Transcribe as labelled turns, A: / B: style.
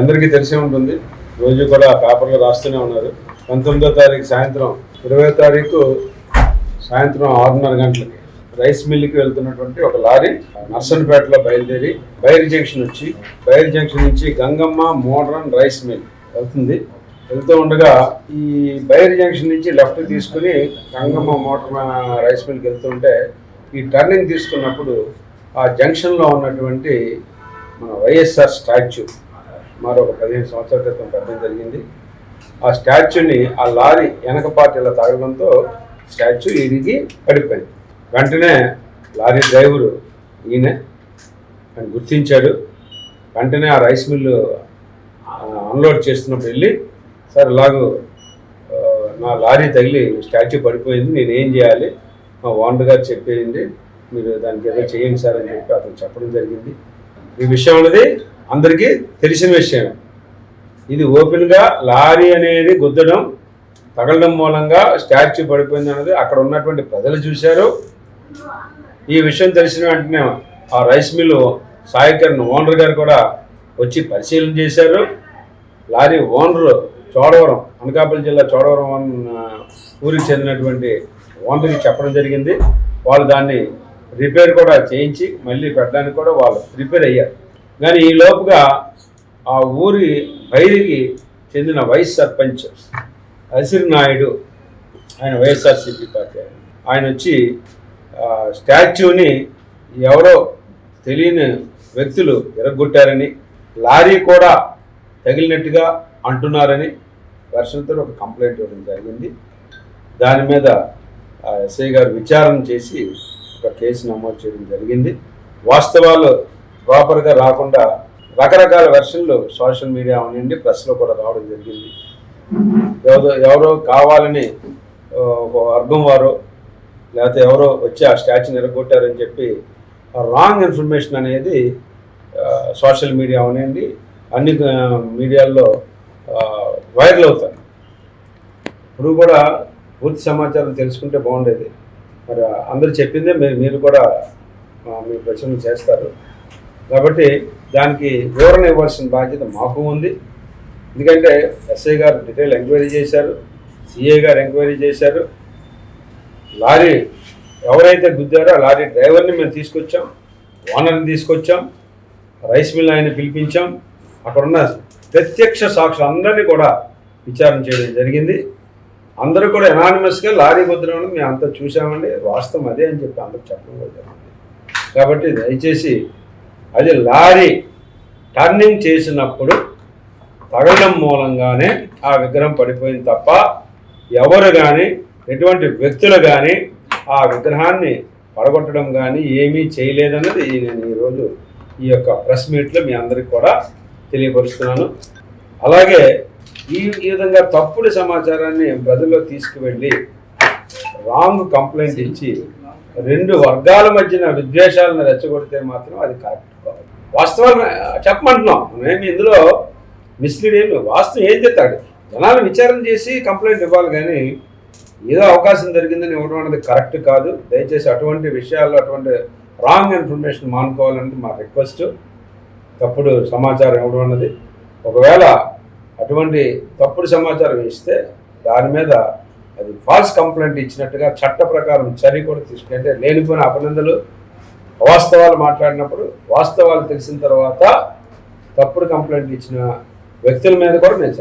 A: అందరికీ తెలిసే ఉంటుంది. రోజు కూడా పేపర్లో రాస్తూనే ఉన్నారు. పంతొమ్మిదో తారీఖు సాయంత్రం ఇరవై తారీఖు సాయంత్రం ఆరున్నర గంటలకి రైస్ మిల్లుకి వెళ్తున్నటువంటి ఒక లారీ నర్సన్పేటలో బయలుదేరి బైర్ జంక్షన్ వచ్చి బైర్ జంక్షన్ నుంచి గంగమ్మ మోడ్రన్ రైస్ మిల్ వెళ్తుంది. వెళ్తూ ఉండగా ఈ బైర్ జంక్షన్ నుంచి లెఫ్ట్ తీసుకుని గంగమ్మ మోటార్ రైస్ మిల్కి వెళ్తుంటే ఈ టర్నింగ్ తీసుకున్నప్పుడు ఆ జంక్షన్లో ఉన్నటువంటి మన వైఎస్ఆర్ స్టాచ్యూ సుమారు ఒక పదిహేను సంవత్సరాల క్రితం పెట్టడం జరిగింది. ఆ స్టాచ్యూని ఆ లారీ వెనక పార్టీ ఇలా తాగడంతో స్టాచ్యూ ఇరిగి పడిపోయింది. వెంటనే లారీ డ్రైవరు ఈయన అని గుర్తించాడు. వెంటనే ఆ రైస్ మిల్లు అన్లోడ్ చేస్తున్నప్పుడు వెళ్ళి సార్ ఇలాగూ నా లారీ తగిలి స్టాచ్యూ పడిపోయింది నేను ఏం చేయాలి? మా ఓనర్ గారు చెప్పేయండి మీరు దానికి ఏదో చేయండి సార్ అని చెప్పి అతను చెప్పడం జరిగింది. ఈ విషయం అనేది అందరికీ తెలిసిన విషయం ఇది ఓపెన్గా లారీ అనేది గుద్దడం తగలడం మూలంగా స్టాచ్యూ పడిపోయింది అన్నది అక్కడ ఉన్నటువంటి ప్రజలు చూశారు. ఈ విషయం తెలిసిన వెంటనే ఆ రైస్ మిల్లు సాయికరణ్ ఓనర్ గారు కూడా వచ్చి పరిశీలన చేశారు. లారీ ఓనరు చోడవరం అనకాపల్లి జిల్లా చోడవరం ఊరికి చెందినటువంటి ఓనర్కి చెప్పడం జరిగింది. వాళ్ళు దాన్ని రిపేర్ కూడా చేయించి మళ్ళీ పెట్టడానికి కూడా వాళ్ళు ప్రిపేర్ అయ్యారు. కానీ ఈ లోపుగా ఆ ఊరి బయలుకి చెందిన వైస్ సర్పంచ్ అసిర్ నాయుడు ఆయన వైఎస్ఆర్సీపీ పార్టీ ఆయన. ఆయన వచ్చి స్టాచ్యూని ఎవరో తెలియని వ్యక్తులు ఎరగొట్టారని లారీ కూడా తగిలినట్టుగా అంటున్నారని వర్షంతో ఒక కంప్లైంట్ ఇవ్వడం జరిగింది దాని మీద ఎస్ఐ గారు విచారణ చేసి ఒక కేసు నమోదు చేయడం జరిగింది వాస్తవాలు ప్రాపర్గా రాకుండా రకరకాల వెర్షన్లు సోషల్ మీడియా అవనండి ప్రెస్లో కూడా రావడం జరిగింది. ఎవరో ఎవరో కావాలని ఒక వర్గం వారు లేకపోతే ఎవరో వచ్చి ఆ స్టాచ్యూని ఎరగొట్టారని చెప్పి రాంగ్ ఇన్ఫర్మేషన్ అనేది సోషల్ మీడియా అవనండి అన్ని మీడియాల్లో వైరల్ అవుతాయి ఇప్పుడు కూడా పూర్తి సమాచారం తెలుసుకుంటే బాగుండేది. మరి అందరు చెప్పిందే మీరు మీరు కూడా మీ ప్రశ్నలు చేస్తారు. కాబట్టి దానికి వివరణ ఇవ్వాల్సిన బాధ్యత మాకు ఉంది. ఎందుకంటే ఎస్ఐ గారు డీటెయిల్ ఎంక్వైరీ చేశారు సిఐ గారు ఎంక్వైరీ చేశారు. లారీ ఎవరైతే గుద్దారో ఆ లారీ డ్రైవర్ని మేము తీసుకొచ్చాం ఓనర్ని తీసుకొచ్చాం రైస్ మిల్ ఆయన పిలిపించాం. అక్కడ ఉన్న ప్రత్యక్ష సాక్షులందరినీ కూడా విచారణ చేయడం జరిగింది. అందరూ కూడా ఎనానిమస్గా లారీ ముద్ర మేము అంతా చూసామండి వాస్తవం అదే అని చెప్పి అందరూ చెప్పడం జరిగింది. కాబట్టి దయచేసి అది లారీ టర్నింగ్ చేసినప్పుడు తగలడం మూలంగానే ఆ విగ్రహం పడిపోయింది తప్ప ఎవరు కానీ ఎటువంటి వ్యక్తులు కానీ ఆ విగ్రహాన్ని పడగొట్టడం కానీ ఏమీ చేయలేదన్నది నేను ఈరోజు ఈ యొక్క ప్రెస్ మీట్లో మీ అందరికి కూడా తెలియపరుస్తున్నాను. అలాగే ఈ ఈ విధంగా తప్పుడు సమాచారాన్ని ప్రజల్లో తీసుకువెళ్ళి రాంగ్ కంప్లైంట్ ఇచ్చి రెండు వర్గాల మధ్యన విద్వేషాలను రెచ్చగొడితే మాత్రం అది కరెక్ట్ కాదు. వాస్తవాలు చెప్పమంటున్నాం. మేము ఇందులో మిస్లీడ్ ఏమి వాస్తవం ఏం చెప్తాడు? జనాలు విచారణ చేసి కంప్లైంట్ ఇవ్వాలి కానీ ఏదో అవకాశం జరిగిందని ఇవ్వడం అనేది కరెక్ట్ కాదు. దయచేసి అటువంటి విషయాల్లో అటువంటి రాంగ్ ఇన్ఫర్మేషన్ మానుకోవాలంటే మా రిక్వెస్ట్ తప్పుడు సమాచారం ఇవ్వడం అన్నది. ఒకవేళ అటువంటి తప్పుడు సమాచారం ఇస్తే దాని మీద అది ఫాల్స్ కంప్లైంట్ ఇచ్చినట్టుగా చట్ట ప్రకారం చర్య కూడా తీసుకుంటే లేనిపోయిన అభినందనలు. అవాస్తవాలు మాట్లాడినప్పుడు వాస్తవాలు తెలిసిన తర్వాత తప్పుడు కంప్లైంట్ ఇచ్చిన వ్యక్తుల మీద కూడా నేను